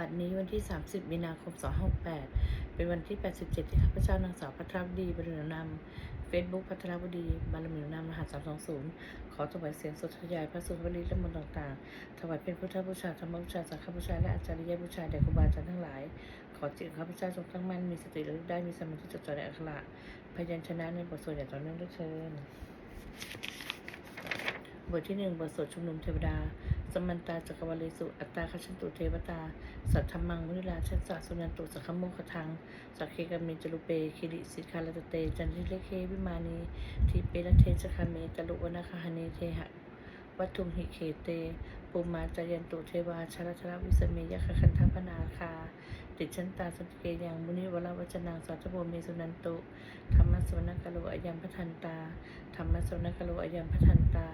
บัดนี้วันที่ 30 มีนาคม 2568 เป็นวันที่ 87 ที่ข้าพเจ้านางสาวพัทรวดีบริณนำเฟซบุ๊กพัทรวดีบารมีนำรหัส 320 ขอถวายเสียงสดทยายพระสุภลีและมนต์ต่างๆ ถวายเป็นพุทธบูชาธรรมบูชาสังฆบูชาและอาจาริยบูชาแด่ครูบาอาจารย์ทั้งหลาย ขอจิตข้าพเจ้าจงตั้งมั่นมีสติระลึกได้มีสมาธิจดจ่อในอักขระพยัญชนะในบทสวดอย่างต่อเนื่องด้วยเชิญบทที่หนึ่งบทสวดชุมนุมเทวดา สมันตาจักรวาเลสุ อัตตาคชันตุเทวตา สัทธมังมุนิลาชัสสะสุนันตุสักขโมคทัง สักเคกามิจลุเป คิริสิคาลตเต จันทิเลเควิมานีทีเปรเทจคาเมจลุวนาคหเนเทหะวัตถุมหิเขเต ปุมาจายันตุเทวาชลชรวิสเมยคคันทพนาคา ติชันตาสติเกยังมุนิวลวัจนังสัจโบเมสุนันตุธรรมสวนกโลอายัมพทันตาธรรมสวนกโลอายัมพทันตา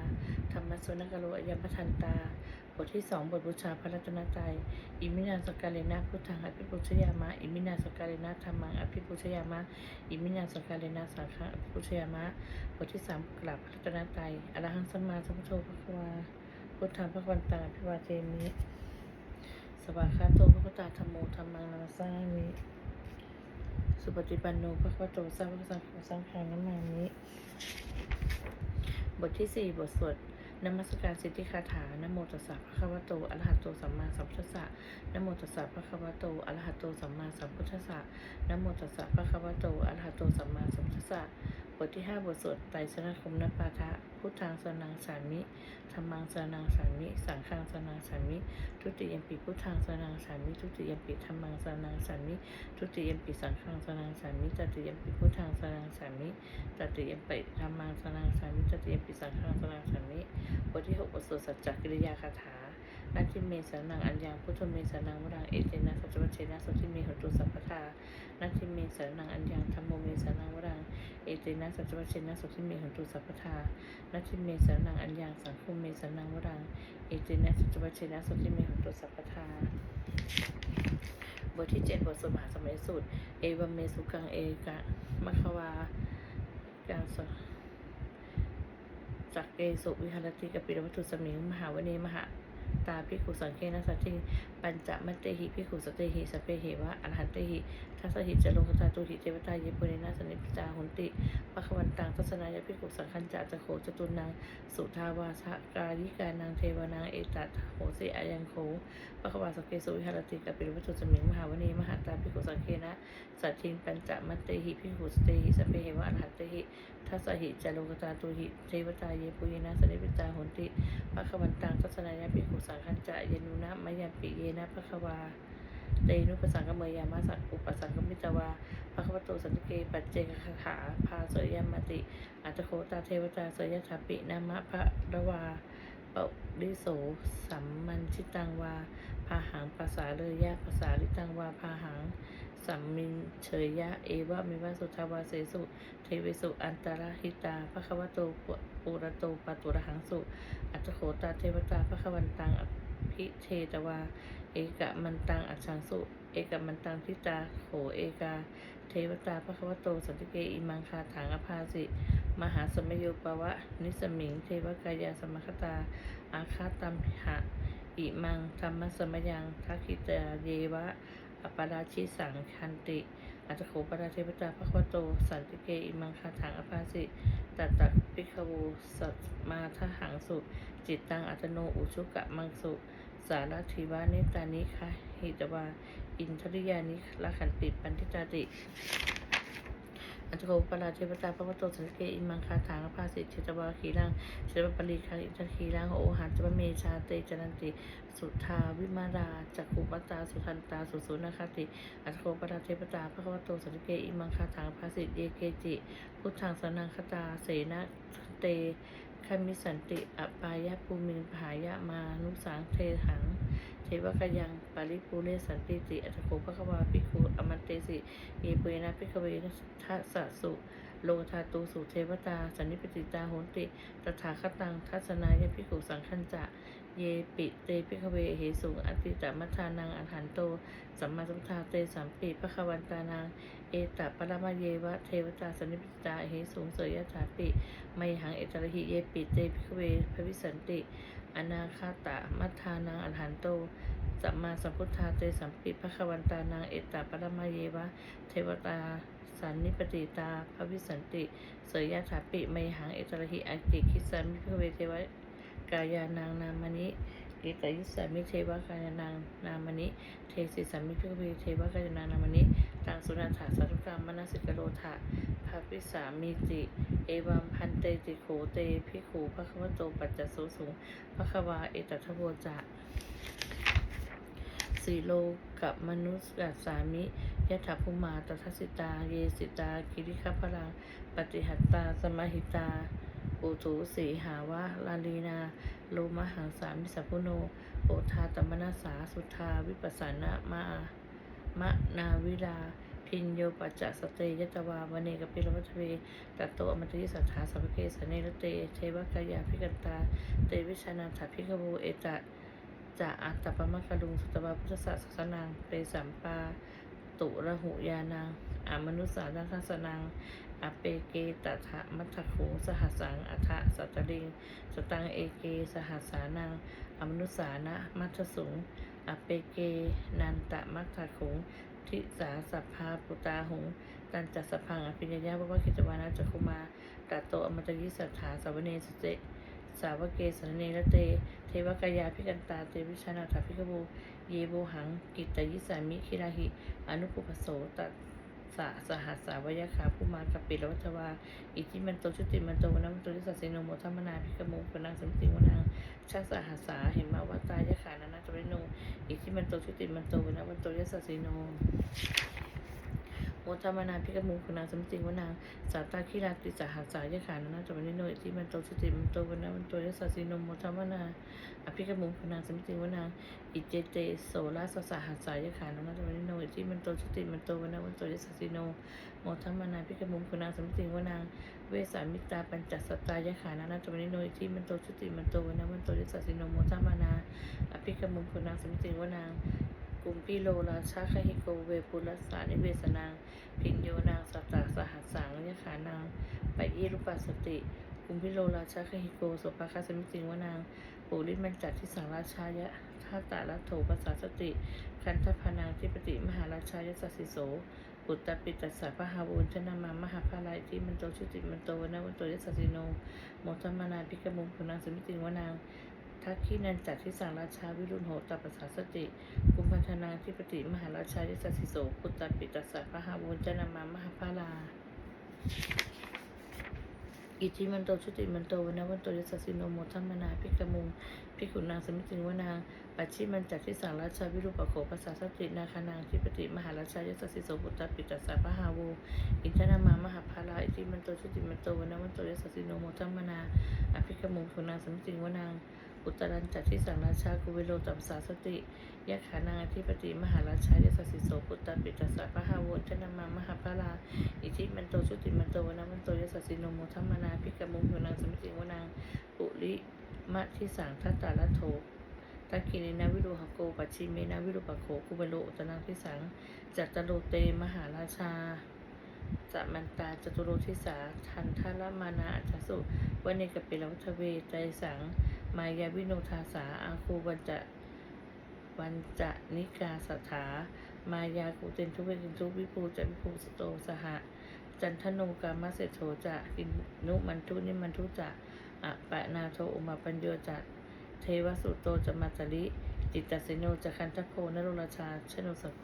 ธรรมสวนกโลอายัมพทันตา บทที่สองบทบูชาพระรัตนตรัยอิมินาสกาเลนะพุทธังอภิปุชยามะอิมินาสกาเลนะธรรมังอภิปุชยามะอิมินาสกาเลนะสังฆังอภิปุชยามะ บทที่สามกราบพระรัตนตรัยอรหังสัมมาสัมพุทโธพระวาพุทธังพระวันตังอภิวาเทมิ สวากขาโตพระพุทธธรรมโมธรรมังนามัสสามิสุปฏิปันโนพระพุทธโตสร้างพระสังฆสังฆานามามิบทที่สี่บทสวดนมัสการสิทธิคาถานโมตัสสะภะคะวะโตอระหะโตสัมมาสัมพุทธัสสะนโมตัสสะภะคะวะโตอระหะโตสัมมาสัมพุทธัสสะนโมตัสสะภะคะวะโตอระหะโตสัมมาสัมพุทธัสสะ บทที่ห้าบทสวดไตรสรณคมนปาทะพุทธังสนังสามิธรรมังสนังสามิ สังฆังสนังสามิ ทุติยมปีพุทธังสนังสามิ ทุติยมปีธรรมังสนังสามิ ทุติยมปีสังฆังสนังสามิตติยมปีพุทธังสนังสามิตติยมปีธรรมังสนังสามิตติยมปีสังฆังสนังสามิ บทที่หกบทสวดสัจจกิริยาคาถา นาทิเมสรนังอัญญังพุทธเมสรนังวรังเอเตนะสัจวัชเชนะสุทิเมหตุสัพพทานาทิเมสรนังอัญญังธรรมโมเมสรนังวรังเอเตนะสัจวัชเชนะสุทิเมหตุสัพพทานาทิเมสรนังอัญญังสังคุเมสรนังวรังเอเตนะสัจวัชเชนะสุทิเมหตุสัพพทาบทที่เจ็ดบทสวดมหาสมัยสูตรเอวเมสุกังเอกะมะควากังสจักเกสุวิหารติกปิรวัตุสมิงมหาวเนมหา ตาพิขุสังเคนะสัจจิปัญจมัตเตหิพิขุสเตหิสพเปหิวะอรหันเตหิ ทัสหิจโลกตาตุหิเทวตาเยปุเรนะสนิปจาหุนติปะควันตังทัศนายพิขุสังคัญจะจะโขจตุนังสุทาวาสกายิกานังเทวานางเอตัตโหสิอายังโขปะควาสกเกสุวิหารติกับปิรวัตถุสมิงมหาวเนมหาตาพิขุสังเคนะสัจจินปัญจมัตเตหิพิหุสเตหิสเปเหวะอรหัตเตหิทัสหิจาโลกตาตุหิเทวตาเยปุยนะสนิปิตาโหนติภควันตังทัศนายาภิกุสังคัญจะเยนุนะมยัมปิเยนะภควา เตนุปสังกเมยามาสังอุปสังกมิตวาภควโตสันติเกปัจเจกคาพาเสยยมติ อัตโคตาเทวตาเสยยถาปินามะพระระวาปริโสสัมมันชิตังวา พาหังภาษาเลยยะภาษาลิตังวา พาหังสัมมินเฉยยะ เอวะมิวะสุทาวาเสสุเทวิสุอันตรหิตาภควโตปุระโตปตุระหังสุ อัตโขตาเทวตาภควันตังอภิเทตวา เอกะมันตังอัจฉังสุ เอกะมันตังทิตาโขเอกา เทวตาภควโตสันติเกอิมังคาถังอภาสิมหาสมโยปวะ นิสมิง เทวกายาสมคตา อาคาตัมหะ อิมังธรรมสมยังทักขิตาเยวะอปาราชิสังคันติอัตโขปราเทวตาพระควโต สันติเกอิมังคาถังอภาสิตัตตะปิขวูสัตมาทหังสุ จิตตังอัตโนอุชุกะมังสุ สารทิวานิตานิคาหิตวาอินทริยานิละขันติปันทิตาติอัตโขปราเทวตาพระวโตสันเกอิมังคาถังภาสิจิตวาขีรังเชวปริคังอินทคีรังโอหันจวเมชาเตจนันติ สุทาวิมาราจักขุปตาสุทันตาสุสุนคติอัตโคปราเทปตาพระวโตสันเกอิมังคาถังภาสิเยเกจิพุทธังสนังคตาเสนเต คามิสันติอปายะภูมินผายะมานุสังเทหัง เทวกยังปาริปูเรสันติติอัตโกภควาปิคุอมันเตสิเยเปนะพิกเวนะทัสสุ โลธาตูสุเทวตา สันนิปติตาโหนติตถาคตังทัศนายพิกุสังคัญจะ เยปิเตพิกเวเหสุงอติตมัทานังอัฏฐานโตสัมมาสัมพุทธาเตสัมปีพระควันตานังเอตปรมาเยวะเทวตาสนิปตาเหสุงเสยยถาปิไมหังเอตระหิเยปิเตพิกเวพระวิสันติอนาคาตะมัทานังอัฏฐานโต สัมมาสัมพุทธาเตสัมปิพระควันตานัง เอตปรมาเยวะ เทวตาสันนิปติตาพระวิสันติ เสยยถาปิไมหังเอตระหิอากิคิสันมิพเวเทวะ กายานังนามนิกิตายุสามิเทวกายานังนามนิเทสิสัมมิพิกเวเทวกายานังนามนิตังสุนันถาสัตุกรรมมนสิกโรธาภาพิสามิติเอวัมพันเตติโขเตพิขูพระคัมโตปัจจโสสุงพระควาเอตัทโวจะสีโลกับมนุษย์กัสามิยถาภูมาตทัสสิตา เยสิตา กิริคพลังปฏิหัตตา สมหิตา อุทุสีหาวะลาลีนาโลมหังสามิสัพพุโนโอทาตมนาสาสุทาวิปัสสนามามะนาวิลาพินโยปัจจสเตยตวาวเนกปิลวัตเวตัตโตอมตยิสัทธาสัพเกสเนรเต เทวกายาพิกันตา เตวิชานาถาพิกโวเอตะจะอัตตปมะกลุงสุตวาพุทธศาสสนังเปสัมปา ตุระหุยานังอามนุสสานังทัสนัง อเปเกตถะมัทธคูสหัสังอัฏฐสัตติง สตังเอเก สหัสานัง อมนุสานะมัทสุงอเปเก นันตะมัทธคุงทิสาสัพพาปุตาหุงตันจัสสพังอภิญญาบวะคิจวานาจักคุมาตัตโตอมตยิสัทธาสาวเนสเจสาวเกสนเนรเต เทวกายาพิกันตาเตวิชานาถาพิกโบเยโบหัง กิตตยิสามิคิราหิ อนุปุปโสตัส สะสหัสสาวยคาผู้มากับปิดวัชวา อิจิมันโตชุติมันโตวนัมนโตทิสัสสิโนโมทัมมนาพิกโมปนังสมติวนังชาสหัสสาเห็นมาวัตายขานานาจริโนอิจิมันโตชุติมันโตวนัมนโตทิสัสสิโน โมทัมมนาพิกโมปนังสมติวนังสาตาคิราติสหัสสายขานานาจริโนอิทิมันโตชุติมันโตวนัมนโตทิสัสสิโนโมทัมนาอภิกมุงพนังสมติวนังอิเจเตโสลาสสหัสสายขานานาจริโนอิทิมันโตชุติมันโตวนัมนโตทิสัสสิโนโมทัมานาพิกมุงคุณางสมติงวนางเวสามิตาปัญจสัตตายขานานาจวนิโนอิที่มันโตชุติมันโตวนามันโตริสัสสิโนโมทัมานาอภิกมุงคุณางสมติงวนางกุมพิโลราชาคหิโกเวปุรสานิเวสนางพิญโยนางสัตตาสหัสสังยขานาง ไปยีรุปัสสติกุมพิโลราชาคหิโกสปาคาสมิติงวนางปุริมันจัดที่สังราชายะท่าตาลัทโถปัสสาสติ คันทพนางทิปติมหาราชายสัสสิโสอุตตปิตัสสะพะหาวุญชนามามหาภาลายที่มันโตชุติมันโตวนาวันโตยสัสสิโนโมทมานาพิกมุงพุนางสมิติงวนางทักขีนันจัดที่สังราชาวิรุณโหตปัสสาสติกุมพันธนาทิปติมหาราชายสัสสิโสอุตตปิตัสสะพะหาวุญชนามามหาภาลา อิจิมันโตชุติมันโตวนาวันโตยศสินโนโมทัมมนาพิกมุงพิกุนางสมิติงวนางปัจฉิมันจัดที่สังราชาวิรุปโขภาษาสตินาคานางทิปติมหาราชายศสิโสบุตรปิตัสสะพะหาวูอินทนามามหาภาราอิจิมันโตชุติมันโตวนาวันโตยศสินโนโมทัมมนาอภิกมุงขุนางสมิติงวนาง อุตรันจัดที่สังราชากุเวโลตัมสาสติยะขานางอธิปติมหาราชายสัสสิโสปุตตปิตัสสะพะหาวูอินามามหาภาลาอิทิมันโตชุติมันโตวนามันโตยสัสิโนโมทัมมนาภิกมุงพุนางสมิติงวนางปุริมะทิสังทัตตาลโททักขินินาวิรุหโกปัจฉิเมนาวิรุปโขกุเบโลอุตนังพิสังจัตตโลเตมหาราชา จะมันตาจตุโรทิสาทันทาละมานาอัจสุวเนกปิลวัทเวใจสัง มายาวิโนทาสาอาคูวันจะวันจะนิกาสถามายากุเตนทุเวกินทุวิภูจะวิภูสโตสหะ จันทโนกามะเสโทจะกินนุมันทุนิมันทุจะอะปะนาโทอุมาปัญโยจะเทวสุโตจะมาจริจิตตสิโนจะคันทโพนรุราชาชนุสโค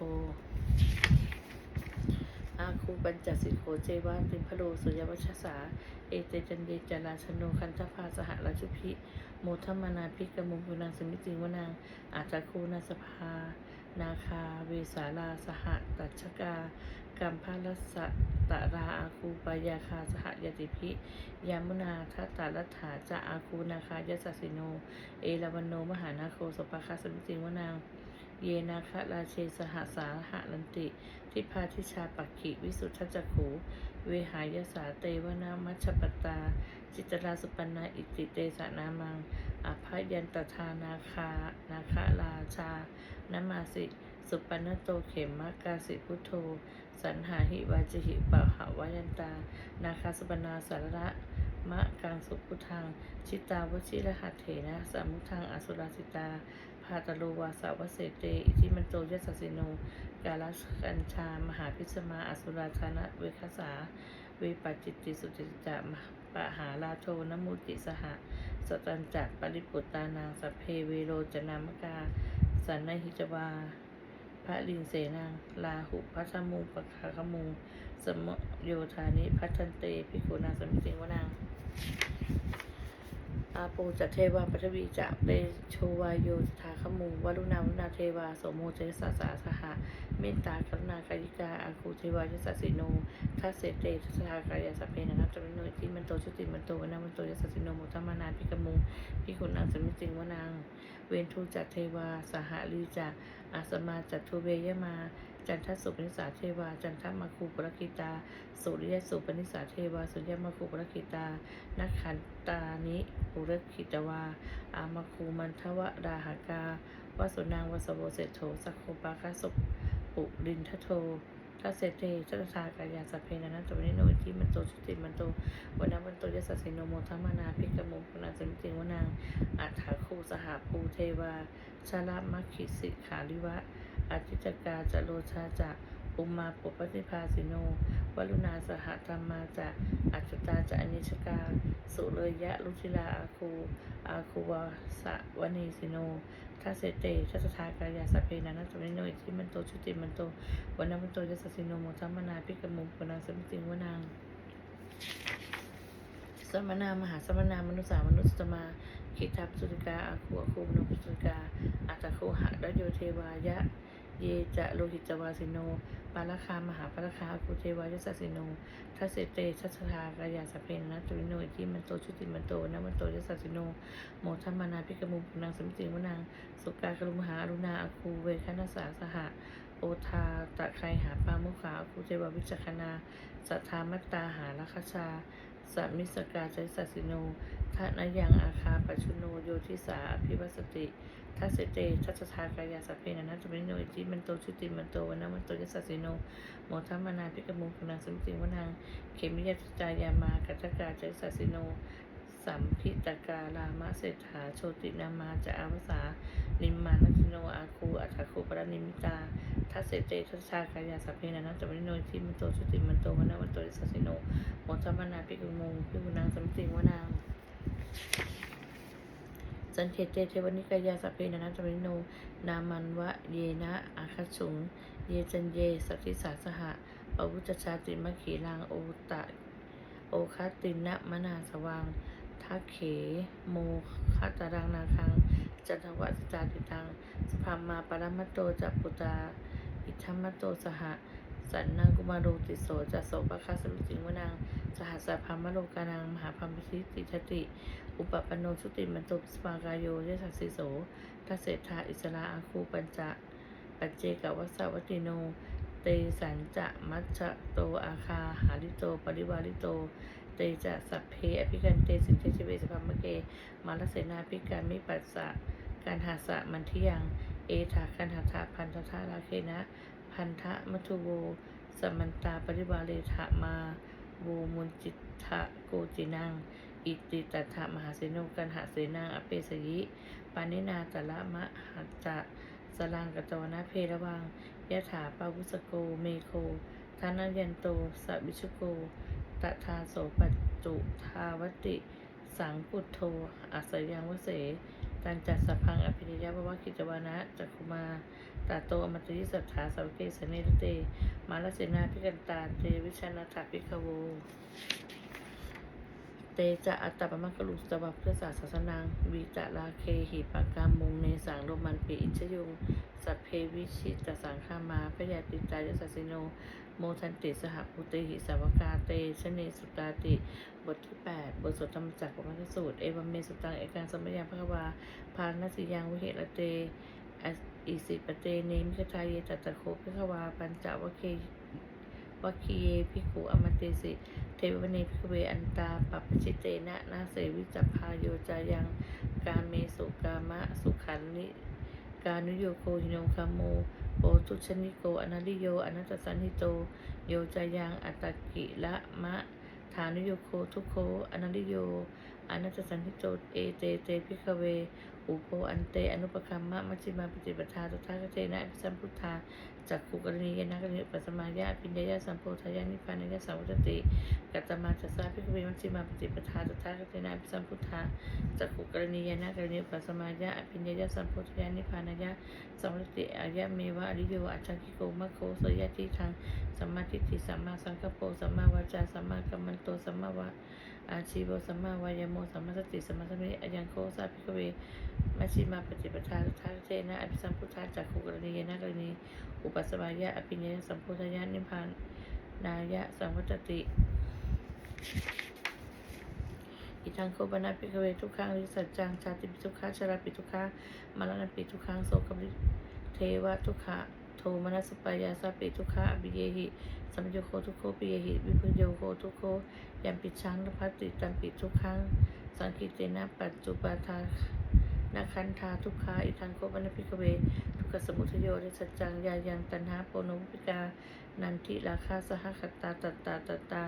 อาคูปัญจสิโขเจวาติพโลสุยวัชสา เอเตจันเยจาราชโนคันทภาสหราชุพิโมทมานาพิกมุงพุนางสมิติวนางอาตาคูนาสภา นาคา เวสาลาสหตัชกากัมพาลสะตะราอาคูปายาคาสหยติพิ ยามุนาทัตตาลัฐาจะอาคูนาคายสัสสิโน เอราวันโนมหานาโคสปาคาสมิติวนางเยนาคะราเชสหสาหะลันติ ทิพาทิชาปักขิวิสุทธจักขูเวหายสาเตวนามัชปตา จิตราสุปนาอิติเตสนามังอภัยันตทานาคา นาคาราชานมาสิ สุปนโตเขมมะกาสิพุทโธ สันหาหิวาจิหิปะหาวายันตา นาคาสุปนาสาระมะกังสุพุทัง ชิตาวชิรหัตเถนะสามุทังอสุราสิตาพาตโลวาสาวเสเต อิทิมันโตยัสสสิโน กาลกัญชา มหาพิสมา อสุราชนะเวคสาเวปจิตติสุจิตจะมหปะหาลาโทนมุติสหสตันจักปริปุตตานางสัพเพเวโรจนามกา สันนหิจวาพระลิงเสนางลาหุพัทมุงปะคาคมุง สมโยธานิพัทันเตพิโกนาสมิติงวนางอาปูจัตเทวาปัทวีจะเตโชวายโยทาขมูวรุณาวุณาเทวา โสโมเจสสาสาสหะ เมตตากรุณากายิกาอาคูเทวายสัสสิโนทัสเสเตทัสสากายาสพเพนะนัตมิโนอิติมันโตชุติมันโตวนามันโตยัสสิโนมุตมานาพิกมุงพิคุณนางสมิติงวนาง เวนทูจัตเทวา สหลีจะอาสมาจัตทุเวยมา จันทสุปนิสาเทวา จันทมาคูปรกิตา สุริยสุปนิสาเทวา สุริยมาคูปรกิตา นักขันตานิปุรกิตวา อามาคูมันทวดาหากาวสุนางวสโวเศรษโธสักโคปาคาสุ ปุรินทโททัสเสเตชัตตากายาสพเพนะนันตวินิโนอิทิมันโตชุติมันโตวันนั้นมันโตยสัสิโนโมทัมมนาภิกมุปนาสมิติวนางอัฏฐาคูสหภูเทวาชาลามัคคิสิขาลิวะอจิจกาจโลชาจะอุมาปุปติภาสิโน วรุณาสหธรรมาจะอัจจตาจะอนิชกา สุเลยยะลุทิลาอาคูอาคูวาสะวณีสิโนทัสเสเตทัสทากายาสเพนานัตวิโนอิทิมันโตชุติมันโตวันนัมันโตยัสสิโนโมทัมมนาพิกมุปนังสมิติวนางสมนามหาสมนามนุษย์สามนุษย์สมาคิทัพสุติกาอาคูอาคูมนุสุติกาอัตตะโคหะรโยเทวายะ เยจะโลหิตจวาสิโน ปาลคามหาปาลคาอาคูเทวายสสสิโนทัสเสเตทัสทากายาสเพนนะตุวิโนอิทิมันโตชุติมันโตนะมันโตยสสสิโนโมทัมมานาพิกมุปุนังสมิติวนางสุกากรุมหาอรุณาอคูเวคณสาสหะโอทาตะไครหาปามุขาอาคูเทวาวิจักขณาสัทธามัตตาหาลัคชาสัมมิสกาใจสัสิโนทะนยังอาคาปัชุโนโยทิสาอภิวัสติ ทัสเตทัสทากายาสัพเพนะนัตมิโนอิจิมันโตชุติมันโตวนามันโตยัสสสิโนโมทัมมานาพิกมุปุนังสมิติวนางเขมิยตจายามากัตกาใจสัสสิโนสัมพิตการามะเศรษฐาโชตินามาจะอาวสานิมมานัตโนอาคูอัฏฐคูปรนิมิตาทัสเตทัสชากายาสัพเพนะนัตตมิโนอิทิมันโตชุติมันโตวนาวันโตยัสสสิโนโมทัมมานาพิกมุงพิกุนางสมติงวนาง สันเทเตเทวนิกายาสัพเพนะนัตมิโน นามันวะเยนะอาคัจฉุง เยจันเยสัติสาสหะปวุจชาติมะขีลังโอตะ โอคาตินะมนาสวังทักเข โมคาตารังนาคัง จันทวัสจาติตังสภามาปรมัตโตจัปปุตา อิทัมมัตโตสหะ สันนังกุมาโรติโสจัสโสปะคาสมิจิงวนังสหัสะพามโลกานังมหาพัมพิติชติ อุปปันโนชุติมันโตสปากายโยยสัสสิโสทัสเศธาอิสราอาคูปัญจะปัจเจกวัสสวัติโน เตสันจะมัชโตอาคาหาริโตปริวาริโต เตจะสัพเพอภิกันเตสินเทชเวสพัมเก มาลเสนาภิการมิปัสสะการหาสะมันทิยัง เอถาคันหาถาพันธทาราเคนะ พันธะมัทุโวสมันตาปริวาเลถะมาโวมุนจิตทะโกจินัง อิติตัถะมหาเสโนกันหาเสนาอเปสยิปานินาตละมะหัจจะสลังกตวนาเพระวังยะถาปาวุสโกเมโคทานายันโตสะวิชุโกตทาโสปัจจุทาวติ สังกุตโทอัสยังวเสตันจัดสพังอภินิยะภวกิจวานะจักคุมา ตาโตอมตริสัทธาสาวเกสเนรเต มาลเสนาพิกันตาเตวิชนาถาพิกโว เตจะอัตตปมังกลุสตวัพเพื่อศาสนาวีจะลาเคหิปากามุงเนสังโรมันปีอิชยุง สัพเพวิชิตสังฆามาพยาติตายสัสิโน โมทันติสหปุติหิสาวกาเตชเนสุตาติ บทที่ 8 บทสวดธรรมจักรวัฏสูตร เอวัมเมสุตังเอกังสมยังพระวาพาณสิยังวิเหระเต อิสิปเตเนมิคทายเยตัตะโคพระวาปัญจวเควัคคีเยภิกุอมตเตสิ เทวเนภิเวอันตาปัปชิตเตนะนาเสวิจัพาโยจายังกาเมสุกามะสุขันนิกานุโยโคหิโนคาโมโปทุชนิโกอนาลิโยอนัตตสันนิโต โยจายังอัตกิละมะฐานุโยโคทุโคอนาลิโยอนัตตสันนิโตเอเตเตภิกขเว อุโปอันเตอนุปคัมมะมัชฌิมาปฏิปทาตถาคเตนะอภิสัมพุทธาจักขุกรณียนะกรณีอุปัสมายะอภิญญายะสัมโพธายะนิพานายะสัมวุตติกัตมาจัสสาภิกขเวมัชฌิมาปฏิปทาตถาคเตนะอภิสัมพุทธาจักขุกรณียนะกรณีอุปัสมายะอภิญญายะสัมโพธายะนิพานายะสัมวุตติอายะเมวะอริโยอัจฉริโกมะโคโสยะทิทางสัมมาทิฏฐิสัมมาสังกัปโปสัมมาวาจาสัมมากัมมันโตสัมมาวา อาชีวสัมมาวายโมสัมมาสติสัมมาสมิอายังโคสาภิกเวมัชฌิมาปฏิปทาทักเจนะอภิสัมพุทธาจากขุกรณียนะกรณีอุปัสสมายะอภิญญาสัมพุทธายะนิพพานนายะสังวัตติอิทังโคปนาภิกเวทุกขังริสัจจังชาติปิทุกขาชราปิทุกขามรณปิทุกขังโสกปิเทวะทุกขะ โทมนัสปายาสาปิทุขะอภิเยหิสัมโยโคทุโคปิเยหิวิพุโยโคทุโคยัมปิชังนภัสติตัมปิทุกขังสังคิเตนะปัจจุปาทานาคันธาทุกขาอิทังโคปนพิกเว ทุกขสมุทโยนิสจังยายังตันหาโปโนปิกา นันทิราคาสหคตาตตาตตา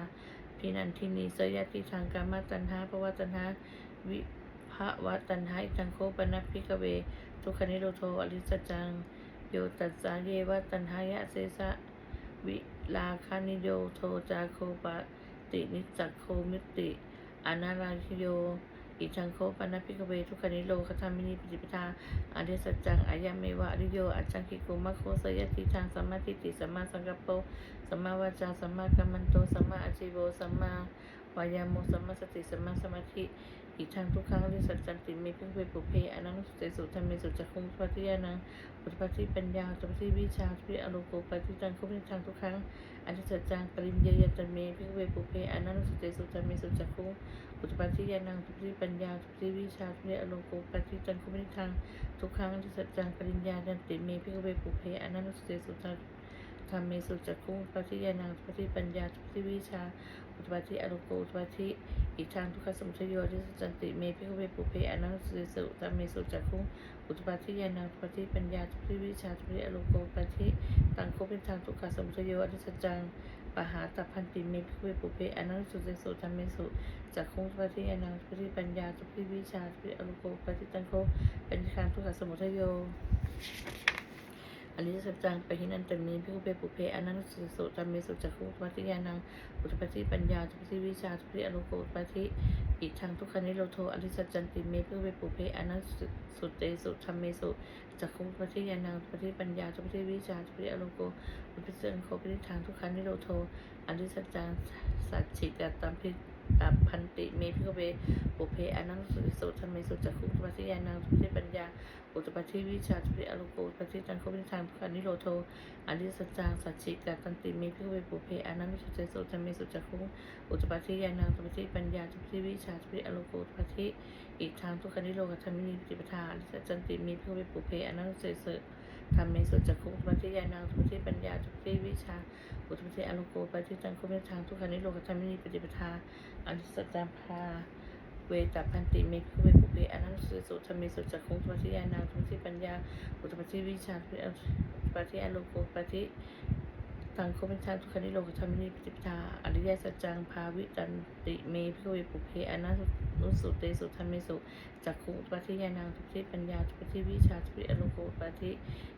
พินันทินีสยติทางกามาตันหาภวตันหาวิภวะตันหาอิทังโคปนพิกเว ทุกขนิโรโทอริสจัง โยตัสสาเยวะตันหายะเสสะวิลาคานิโยโทจาโคปะตินิจักโคมิติอนาราคิโย อิชังโคปนัพิกเวทุกขนิโรคธรรมินีปฏิปทาอริสัจจังอายะเมวะริโยอัจจังคิโกมะโคสยติทางสัมมาทิฏฐิสัมมาสังกัปโปสัมมาวาจาสัมมากัมมันโตสัมมาอาชีโวสัมมา วายาโมสัมมาสติสัมมาสมาธิอิทังทุกขังอริสัจจังติเมพิกเวปุเพอนังสุเตสุธรรมเมสุจักขุงปัติยานังอุตปฏิปัญญาอุตปฏิวิชาอุตปฏิอโลโกปฏิจังคุมิทังทุกขังอริสัจจังปริญญายตเมเพิกเวปุเพอนังสุเตสุธรรมเมสุจักขุงอุตปาทิยานังทุติปัญญาทุติวิชาทุติอโลโกปฏิจันคุมิทางทุกครั้งที่สัจจังปริญญาดันติเมเพิกเวปุเพอนันตุเตสุตาธรรมเมสุจักคุงปฏิยานังทุติปัญญาทุติวิชา อุตปาทิอโลโกอุตปาทิอีกทางทุกขสมุทโยที่สัจจันติเมพิกเวปุเพอนันตุเตสุธรรมเมสุจักคุงอุตปาทิยานังทุติปัญญาทุติวิชาทุติอโลโกปฏิตังโคเป็นทางทุกขสมุทโยที่สัจจังปหาตพันติเมพิกเวปุเพอนันตุเตสุธรรมเมสุจากคงปฏิยานังปฏิปัญญาสุพิวิชาสุพิอรุโกปฏิตังโคเป็นคางทุกขสมุทโย อริยสัจจังไปะหินันตมีพิคุเปปุเพอนันสุสุธรรมิสุจักขุปฏิยานังอุตปฏิปัญญาสุพิวิชาสุพิอรุโกปฏิอิทังทุกขานิโรโทอริยสัจจันติเมพิคุเปปุเพอนันสุเตสุธรรมิสุจักขุปฏิยานังอุตปฏิปัญญาสุพิวิชาสุพิอรุโกอุตปฏิเสังโคปฏิทางทุกขานิโรโทอริยสัจจังสัจฉิกตัมพิ ตับพันติเมพิกเวปุเพอนังสุสุธรรมิสุจักขุปฏิยานังสุปฏิปัญญาอุตปฏิวิชาสุปฏิอรุโกอุตปฏิจันโคปิทางทุกขานิโรโทอริสัจจังสัจฉิกตันติเมพิกเวปุเพอนังสุเจสุธรรมิสุจักขุอุตปฏิยานังสุปฏิปัญญาสุปฏิวิชาสุปฏิอรุโกอุตปฏิอีกทางทุกขานิโรกธรรมินีปฏิปทาอริสัจจันติเมพิกเวปุเพอนังสุเจสุธรรมิสุจักขุอุตปฏิยานังสุปฏิปัญญาสุปฏิวิชาอุตปฏิอรุโกอุตปฏิจันโคปิทางทุกขานิโรกธรรมินีปฏิปทา อริสตาภาเวตาพันติเมฆเวปุเพอนันสุสุธรรมิสุจักขุงปัิยานาทุติปัญญาอุตปัิวิชาอุตปฏิอโลโกปัิตังโคเป็นชาทุกขนิโลกธรรมินิปิปทาอริยสัจจังภาวิตันติเมฆเวปุเพอนัน นุสุเตสุธรรมิสุจักขุงปฏิยานาทุติปัญญาทุปฏิวิชาทุติอโลโกปฏิ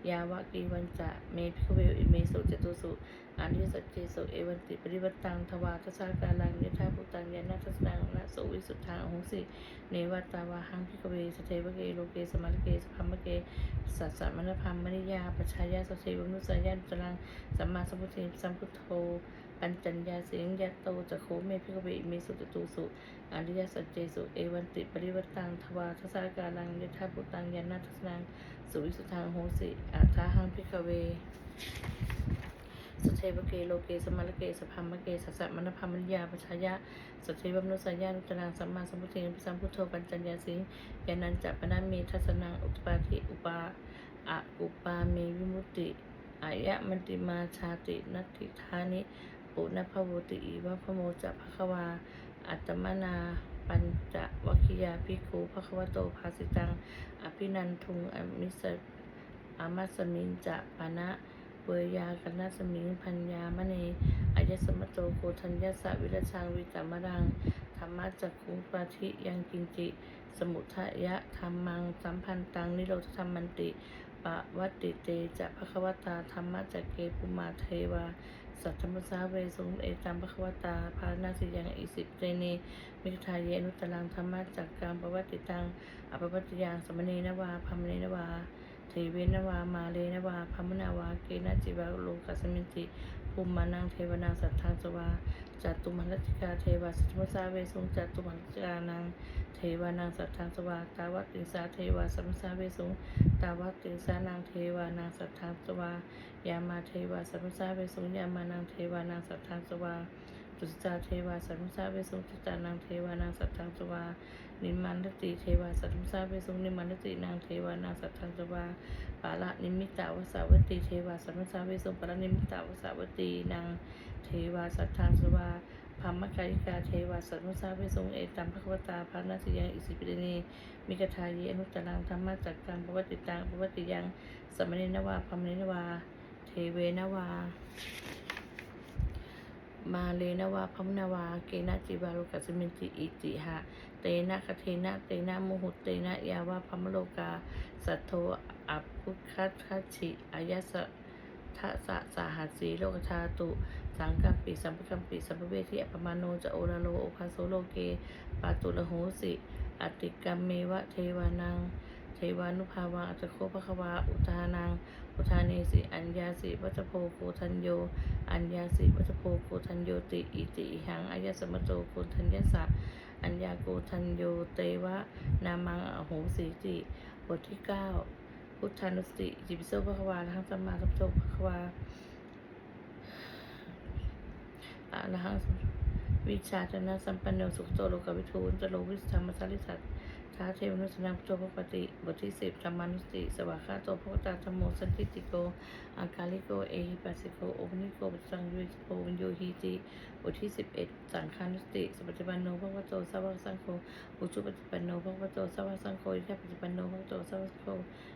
ยาวะกีวันจะเมฆเวอิเมสุจตุสุอริสัจเจสุเอวันติปริวัตตังทวาทศากาลังยถาภูตังยานาทัสนังนะโสวิสุทธาองสิเนวัตตาวาหังพิกเวสเทวเกโลเกสมัลเกสพัมมะเกสัสสะมณพัมมณิยาปชายาสเทวนุสยานจรังสัมมาสัมพุทเทสัมพุทโธ ปัญจัญญาสิงยัตโตจะโคเมพิกเวอิเมสุจตุสุอริยสัจเจสุเอวันติปริวัตังทวาทศากาลังยถาภูตังยานาทัสนังสุวิสุทธาโหสิอัฏฐาหังพิกเวสเทวเกโลเกสมารเกสพัมมเกสัสสะมณพัมมญญาปชายะสเทวมนุสยานุตรังสัมมาสัมพุทเทนสัมพุทโธปัญจัญญาสิงยานันจะปนามีทัสนังอุปปาทิอุปาอะอุปาเมวิมุตติอายะมันติมาชาตินัตถิธานิ ปุณพโวติอีวะพะโมจะภควา อัตมนา ปัญจวัคคียาภิกขุภควโตภาสิตัง อภินันทุงอมิสอามัสสมิงจะปานะเวยากนัสมิงพัญญามณีอายสมโตโกธัญญสะวิรชังวิตามรังธรรมะจักขุปาธิยังกินจิ สมุทยะธรรมัง สัมพันตัง นิโรธธรรมันติปะวัตติเตจะภควตาธรรมะจักเกปุมาเทวา สัทธรรมสาเวสุงเอตัมภควตาภานาสิยังอิสิเตเนมิทายเยนุตลังธรรมะจักกังปวัติตังอปวัติยังสมเนนวาพัมเนนวาเทเวนวามาเลนวาพัมนาวาเกนจิวาโลกัสมินติภูมิมานังเทวนาสัทธังสวาจัตุมหัติกาเทวาสัทธมุสาเวสุงจัตุมหัติกานังเทวานังสัทธังสวาตาวัตติสาเทวาสัมสาเวสุง ตาวัตติสานางเทวานังสัทธังสวายามาเทวาสัมสาเวสุยามานังเทวานังสัทธังสวาตุสตาเทวาสัมสาเวสุงตุตานังเทวานังสัทธังสวานิมันตติเทวาสัมสาเวสุนิมันตตินางเทวานังสัทธังสวาปาละนิมิตาวสาวตีเทวาสัมสาเวสุปาละนิมิตาวสาวตีนางเทวาสัทธังสวา พามกายิกาเทวาสัตมุสาเวสงเอตัมภควตาภานาสิยังอิสิปิเนีมิกทาเยอนุตรังธรรมะจักกังปวัตติตังปวัตติยังสมเนนวาพัมเนนวา เทเวนวา มาเลนวาพัมนวา เกนจิบาลกัสมินติอิจิหะ เตนะคเทนะเตนะโมหุเตนะยาวาพัมโลกา สัทโทอัปพุคัตคัชิอายะสะ ทะสะสาหัสสีโลกชาตุ สังกัมปิสัมปกัมปิสัมปเวทีอัปมาโนจะโอระโลโอคาโสโลเกปาตุละโหสิอติกรรมเมวะเทวานังเทวานุภาวังอัตโคภควาอุทานัง อุทาเนสิอัญญาสิวัจโพโกทัญโย อัญญาสิวัจโพโกทัญโยติอิติอิหังอายสมโตโกทัญญสะอัญญาโกทัญโยเตวะนามังอโหสิติบทที่เก้า พุทธานุสติจิปิโสภควาทั้งสัมมาสัมพุทโธภควาอะระหังสัมวิชาจนะสัมปันโนสุขโตโลกวิทูนตโลวิสธรรมสาริสัตท้าเทวนุสนังพุทโธภปติบทที่สิบธรรมานุสติ สวากาโตภควตาธรรมโมสันติติโกอังคาลิโก เอหิปัสสิโกโอปนิโกปัจจังยุยโกวิโยฮีติบทที่สิบเอ็ดสังฆานุสติสปฏิปันโนภควโตสวกสังโฆอุชุปฏิปันโนภควโตสวกสังโฆอิทธิปฏิปันโนภควโตสาวกสังโฆสัมมิจิปฏิปันโนภควโตสวกสังโตตาริปุริสวโตสาวกสังโฆ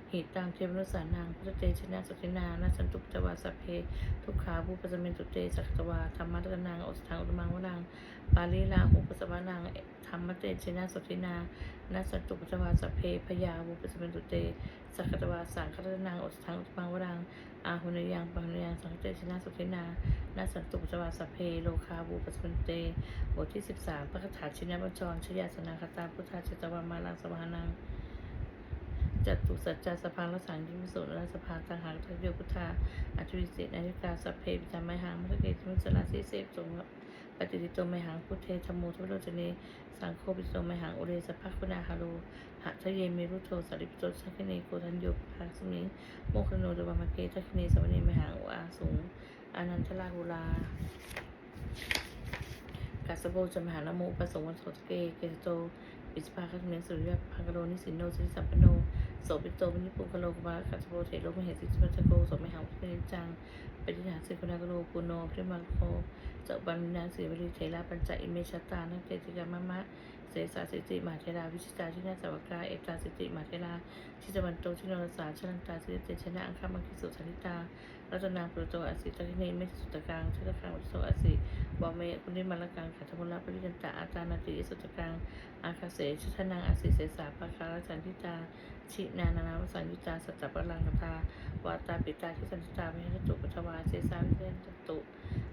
หิตังเทวนุสานังพุทธเตชนะสุตินานาสันตุปตวาสัพเพ ทุกขาภูปสมินตุเตสักตวาธรรมะตะนังอุสทางอุตมังวรังปาลีลาหุปสวานังธรรมเตชนะสุตินานาสันตุปตวาสัพเพพยาภูปสมินตุเตสักตวาสังคตะนังอุสทางอุตมังวรังอาหุนยังปังนยังสังเตชนะสุตินานาสันตุปตวาสัพเพโลคาภูปสมินเตบทที่สิบสามพระคาถาชินบัญชรชยาสนาคตาพุทธาจตวามาลังสวานัง จัดตุสัจจาสภาละสังยิมสุราสภาตังหังทักโยพุทธาอัจวิเศษนาฬิกาสัพเพปิจามัยหังมัทเกตุมุสลาสิเสพจงปฏิทิโตไมหังพุทเทธรรมโมทุโรจเนสังโฆปิโตไมหังอุเรสภาคุณาฮาโลหะทะเยเมรุโทสาริปโตสักเนโกทันโยภาสมิงโมคโนเดวามเกทักเนสวเนไมหังอุอาสุงอนันทลาหุลากัสโบจมหานโมประสงค์วันสตเกเกสโตปิสภาคัตเมสุริยะพังกโรนิสินโนสิสัมปโน โสปิโตวินิปุกโลกบากัสโบเทโลมเหสิสมัจโกสมหังพุทธิจังปฏิหารสิกุณากโลกุโนพริมังโคเจบันนาสีวลีเทระปัญจอิเมชตานักเจติกามะมะเสสาสิติมาเทราวิชิตาที่นาสาวกาเอตาสิติมาเทราชิจวันโตชิโนรสาชลันตาสิเตชนะอังคามังคิสุสันิตารัตนาปุโตอสิตะทิเนเมสุตกังชิตกังวัโสอสิวาเมคุณิมัลกังขัตมุลาปริยันตาอาจานาติสุตกังอาคาเสชุทนังอาศิเสสาปะคาราจันทิตา ชินานานาวสัญญุตาสัจจปรังคตาวาตาปิตาทิสันติตาเมหตุปัทวาเสสามิเทนตุ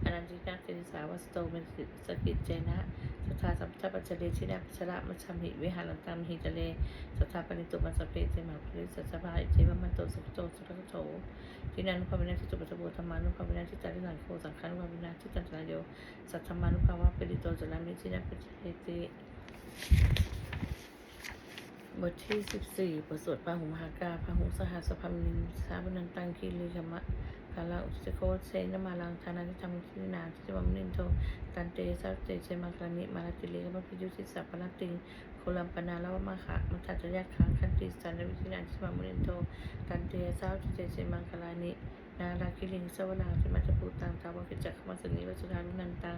อนันตินาเกนิสาวัสโตเมสิสกิจเจนะสัทธาสัมปปัจเจเรชินาปัชระมัชมิวิหารันตัมหิตะเลสัทธาปณิตุมัสเพเจมาภริสัจจภาอิเจวมันโตสุโตสุขโตที่นันุภาวินาทิจุปัตะโบธรรมานุภาวินาทิจาริสังโฆสังฆานุภาวินาทิจันตรายโยสัทธมานุภาวะปริโตจลามิชินะปัจเจติ บทที่สิบสี่บทสวดพระหุมหากาพระหุสหัสพามินสาบนันตังคีรีธรรมะกาลังอุติโคเซนมาลังธานาทิธรรมทินาทิจวัมนินโทตันเตสัเตเจมังคลานิมาลาติเลกมพิยุติสัพพลติงโคลัมปนาลวมาขะมัทัจยักขังคันติสันวิธินาทิจวัมนินโทตันเตสัเตเจมังคลานินาราคิลิงสวลังทิมัจจปูตังตาวกิจักขมัสนิวสุธารุนันตัง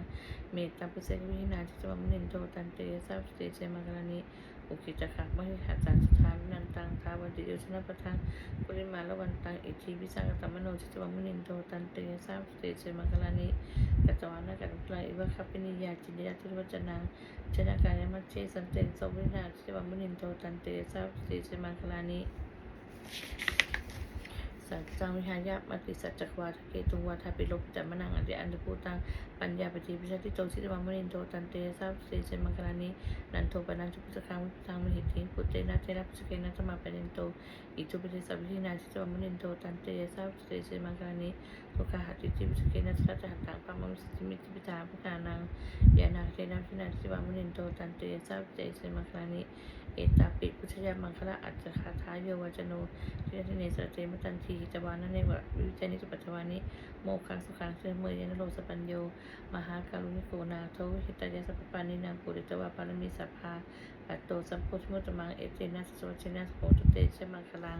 เมตตัมปุเสกวิธินาทิจวัมนินโทตันเตสัเตเจมังคลานิ อุกิจขังมหิหาจากสถานนันตังทาวันติโยชนะปะทังปริมาละวันตังอิทิวิสังกตมโนจิตวังมุนินโตตันเตสามสเตเจมังคลานิกัจวานะกัตไลอิวะคัปปินิยาจินยาทุวัจนังชนะกายมัชเชสันเตนโสวินาจิตวังมุนินโตตันเตสามสเตเจมังคลานิ สัจจังวิหายะมติสัจจควาทเกตุงวาทาปิโลปจัมมนังอเดอันตภูตังปัญญาปฏิปิชาติโตสิตวังมณินโทตันเตสาสเตเจมังคลานินันโทปนันจุปสคังวิปตังมหิทิปุตเตนะเทระปุสเกนะธรรมาปนินโตอิจุปเทสัพพินาสิตวังมณินโทตันเตสาสเตเจมังคลานิทุกขหัติจิปุสเกนะสัจจหัตตังปัมมังสิจิมิติปิตาพุทธานังยานาเทนะพินาสิตวังมณินโทตันเตสาสเตเจมังคลานิ เอตาปิพุทธยามังคละอัจฉคาทายโยวาจโนทิฏฐิเนสเตมตันทีจวานะในวะวิจานิสุปัจวานิโมคังสุขังเสเมยนโรสปัญโย มหาการุณิโกนาโทวิหิตายาสัพปานินางปุริตวาปารมีสัพพาปัตโตสัมโพชมุตมังเอเจนะสวัชนะสโพตุเตชมังคลัง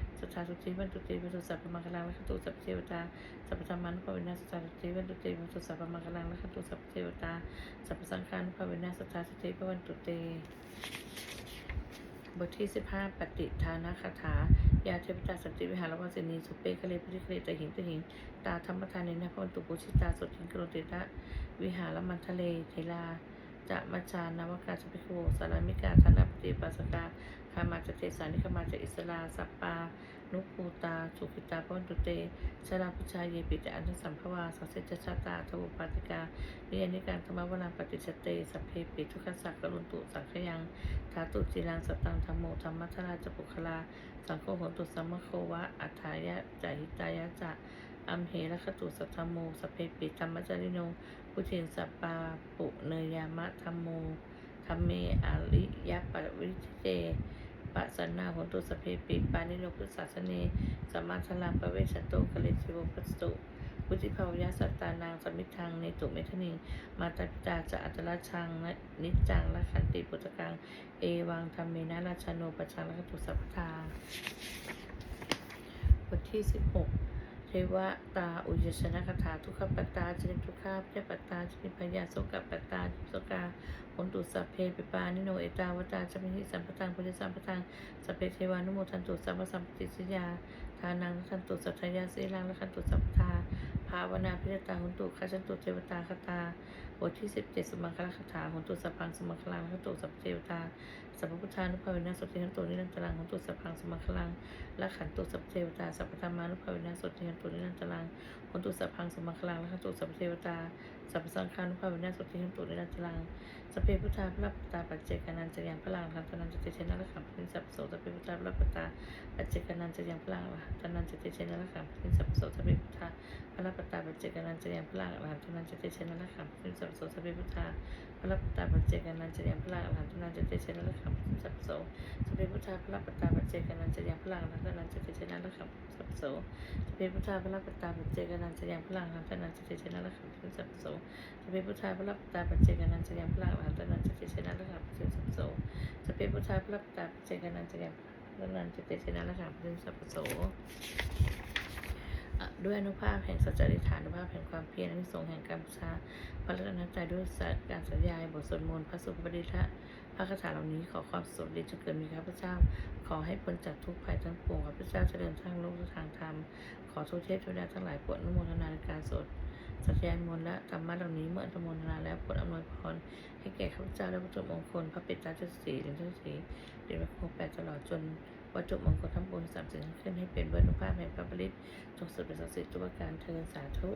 ปปาราชิตปาลังเกสิเสโปคะเลปิสเกสัพพนังอาคาปัตโตปโมทเตสนะคัตตังสุมังคลังสุปปะตังมิตังสุขโนสุมุตโตจะสุยิบทางพรหมจารสุปทักขินังกายกัมมังวาจากัมมังปทักขินังปทักขินังมโนกัมมังปณิหุเตปทักขินาปัทักขินานิกตวานรพันตเทปทักขินีปวัตตุสัพพมังคลังลักขันตุสัพเทวตาสัพพุทธานุภาเวนะสุทธาสุติวันตุเตวัตุสัพพมังคลังลักขันตุสัพเทวตาสัพพธรรมานุภาเวนะสุทธาสุติวันตุเวัตุสัพพมังคลังลักขันตุสัพเทวตาสัพพสังฆานุภาเวนะสุทธาสุติวันตุเตบทที่15ปฏิทานคาถา ยาเทพตาสติวิหารวสินีสุเปกะเลปริเคเลตหิงตหิง ตาธรรมทานในนาพวันตุปุชิตาสดหิงกรติตะวิหารมันทะเลเทลา จะมัจจานาวกาสปิโคสารามิกาธนปฏิปัสกาคามาจเตสานิคามาจอิสลาสัปปา นุปูตาสุขิตาพวันตุเตชลาพุชาเยปิตอันทสัมภวาสัเสจชาตาทวุปาติกาเรียนิการธรรมวราปฏิชเตสัพเพปิทุกขสักกรุณตุสังขยังทาตุจิรังสตังธรรมโมธรรมัทราจปุคลา สังโฆโหตุสัมมโควะ อัฏฐายะจาหิตายะจะอัมเหระคตุสัทธโมสพเพปิธรรมจาริโน พุทธินสปปาปุเนยามะธรรมโมธรรมเมอริยปวิธิเตปัสนาโหตุสเพปิปานิโนพุทธศาสเนสมมาทลังปะเวชโตกะเลชิวปัสตุพุทธิภาวยาสัตตานางสมิทังในตุเมทนิงมาตาปิตาจะอัตละชังและนิจจังและขันติปุตตกัง เอวังธรรมเมนะราชาโนปชังและขตุสัพพทาบทที่16 เทวตาอุยชนะคาถาทุกขปัตตาจนิทุกขาพยาปัตตาจนิพยาโสกปัตตาจุสกาผลตุสัพเพปิปานิโนเอตาวตาจมินิสัมปตังพุทธิสัมปตังสัพเพเทวานุโมทันตุสัมปสัมปติสิยาทานังทันตุสัทยาสีลังและขันตุสัพทาภาวนาพิจตาหุนตุขัชันตุเทวตาคตาบทที่17สมังคลคาถาหุนตุสัพพังสมมังคลังขันตุสัพเทวตา สัพพพุทธานุภาเวนะสติหันตุนิรันตรังของตุสัพพังสมังคลังละขันตุสัพเทวตาสัพพธรรมานุภาเวนะสติหันตุนิรันตรังของตุสัพพังสมังคลังละขันตุสัพเทวตาสัพพสังฆานุภาเวนะสติหันตุนิรันตรังสพเพพุทธาพระปตาปัจเจกานันจะยังพลังทันตนันจะเตชนะละขัมพินสัพโสสพเพพุทธาพระปตาปัจเจกานันจะยังพลังทันนันจะเตชนะละขัมพินสัพโสสพเพพุทธาพระปตาปัจเจกานันจะยังพลังทันนันจะเตชนะละขัมพินสัพโสสพเพพุทธา พระปตาปัจเจกานันจะยังพลังอรหันตุนันจะเตชนะละขับสัพโสสเปพุทธาพระปตาปัจเจกานันจะยังพลังอรหันตุนันจะเตชนะละขับสัพโสสเปพุทธาพระปตาปัจเจกานันจะยังพลังอรหันตุนันจะเตชนะละขับสัพโสสเปพุทธาพระปตาปัจเจกานันจะยังพลังอรหันตุนันจะเตชนะละขับสัพโสสเปพุทธาพระปตาปัจเจกานันจะยังพลังอรหันตุนันจะเตชนะละขับสัพโสด้วยอนุภาพแห่งสัจจริฐานอนุภาพแห่งความเพียรอนิสงส์แห่งการบูชา ระรัตนตรัยด้วยการสัญญาบทสวดมนต์พระสุภบดิทะพระคาถาเหล่านี้ขอความสุขดีจงเกิดมีข้าพเจ้า ขอให้พ้นจากทุกข์ภัยทั้งปวงข้าพเจ้าเจะเดินทางโลกทางธรรม ขอทุกเทพทวดาทั้งหลายโปรดอนุโมทนาในการสวดสัจจยามนต์และธรรมะเหล่านี้เมื่ออนุโมทนาแล้วผลอำนวยพรให้แก่ข้าพเจ้าและวัตถุมงคลพระปิตาเจ้าสีเหรียญเจ้าสีเหรียญพระโคแปดตลอดจนวัตถุมงคลทั้งปวงสามสิ่งขึ้นให้เป็นเบอร์นุภาพแห่งพระบริตจงสุดเป็นศักดิ์สิทธิ์ทุกประการเทินสาธุ